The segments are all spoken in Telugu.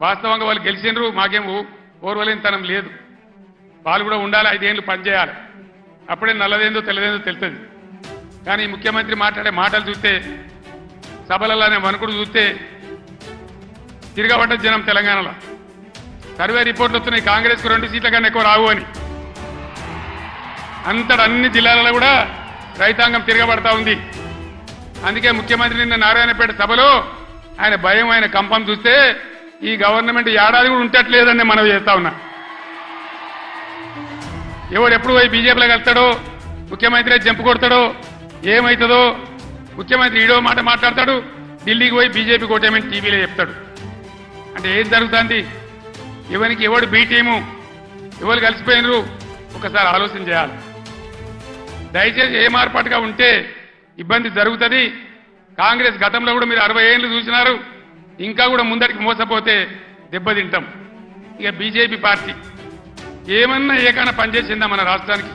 వాస్తవంగా వాళ్ళు గెలిచినరు మాకేం ఓర్వలేనితనం లేదు. వాళ్ళు కూడా ఉండాలి ఐదేళ్ళు పనిచేయాలి అప్పుడే నల్లదేందో తెల్లదేందో తెలుస్తుంది. కానీ ముఖ్యమంత్రి మాట్లాడే మాటలు చూస్తే సభలలోనే వణుకుడు చూస్తే తిరగబడ్డ జనం తెలంగాణలో. సర్వే రిపోర్ట్లు వస్తున్నాయి కాంగ్రెస్కు రెండు సీట్ల కన్నా ఎక్కువ రావు అని. అంతట అన్ని జిల్లాలలో కూడా రైతాంగం తిరగబడతా ఉంది. అందుకే ముఖ్యమంత్రి నిన్న నారాయణపేట సభలో ఆయన భయం ఆయన కంపం చూస్తే ఈ గవర్నమెంట్ ఏడాది కూడా ఉంటట్లేదని మనం చేస్తా ఉన్నా. ఎవడు ఎప్పుడు పోయి బీజేపీలో వెళ్తాడో ముఖ్యమంత్రి జంపు కొడతాడో ఏమవుతుందో ముఖ్యమంత్రి ఈడో మాట మాట్లాడతాడు ఢిల్లీకి పోయి బీజేపీ కోటేమని టీవీలో చెప్తాడు. అంటే ఏం జరుగుతుంది? ఎవరికి ఎవడు బీటీము ఎవరు కలిసిపోయినరు? ఒకసారి ఆలోచన చేయాలి. దయచేసి ఏ మార్పాటుగా ఉంటే ఇబ్బంది జరుగుతుంది. కాంగ్రెస్ గతంలో కూడా మీరు అరవై ఏళ్ళు చూసినారు. ఇంకా కూడా ముందరికి మోసపోతే దెబ్బతింటాం. ఇక బీజేపీ పార్టీ ఏమన్నా ఏకైనా పనిచేసిందా మన రాష్ట్రానికి?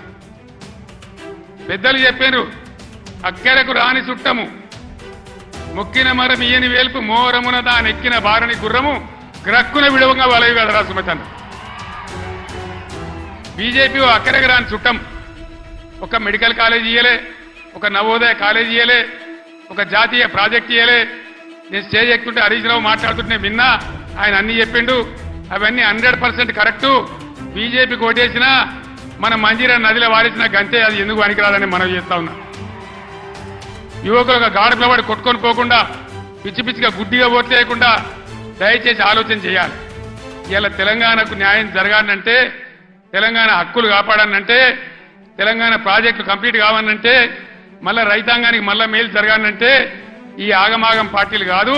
పెద్దలు చెప్పారు అక్కడకు రాని చుట్టము. మొక్కిన మరం ఈయని వేల్పు మోరమున దానెక్కిన బారని గుర్రము గ్రక్కున విడవంగా వలవి కదరా సుమతన్ బీజేపీ అక్కడకు రాని చుట్టం. ఒక మెడికల్ కాలేజ్ ఇయ్యలే ఒక నవోదయ కాలేజ్ ఇయ్యలే ఒక జాతీయ ప్రాజెక్ట్ ఇయ్యలే నేను స్టేజ్ ఎక్కుంటే హరీష్ రావు మాట్లాడుతుంటే విన్నా ఆయన అన్ని చెప్పిండు. అవన్నీ హండ్రెడ్ పర్సెంట్ కరెక్టు. బీజేపీ కోటేసినా మన మంజీరా నదిలో వాడేసిన గంతే అది ఎందుకు పనికిరాదని మనం చేస్తా ఉన్నా. యువకులు ఒక గాఢ పిలవాడి కొట్టుకొని పోకుండా పిచ్చి పిచ్చిగా గుడ్డిగా ఓట్లు చేయకుండా దయచేసి ఆలోచన చేయాలి. ఇలా తెలంగాణకు న్యాయం జరగాలంటే తెలంగాణ హక్కులు కాపాడానంటే తెలంగాణ ప్రాజెక్టులు కంప్లీట్ కావాలంటే మళ్ళా రైతాంగానికి మళ్ళా మేలు జరగాలంటే ఈ ఆగమాగం పార్టీలు కాదు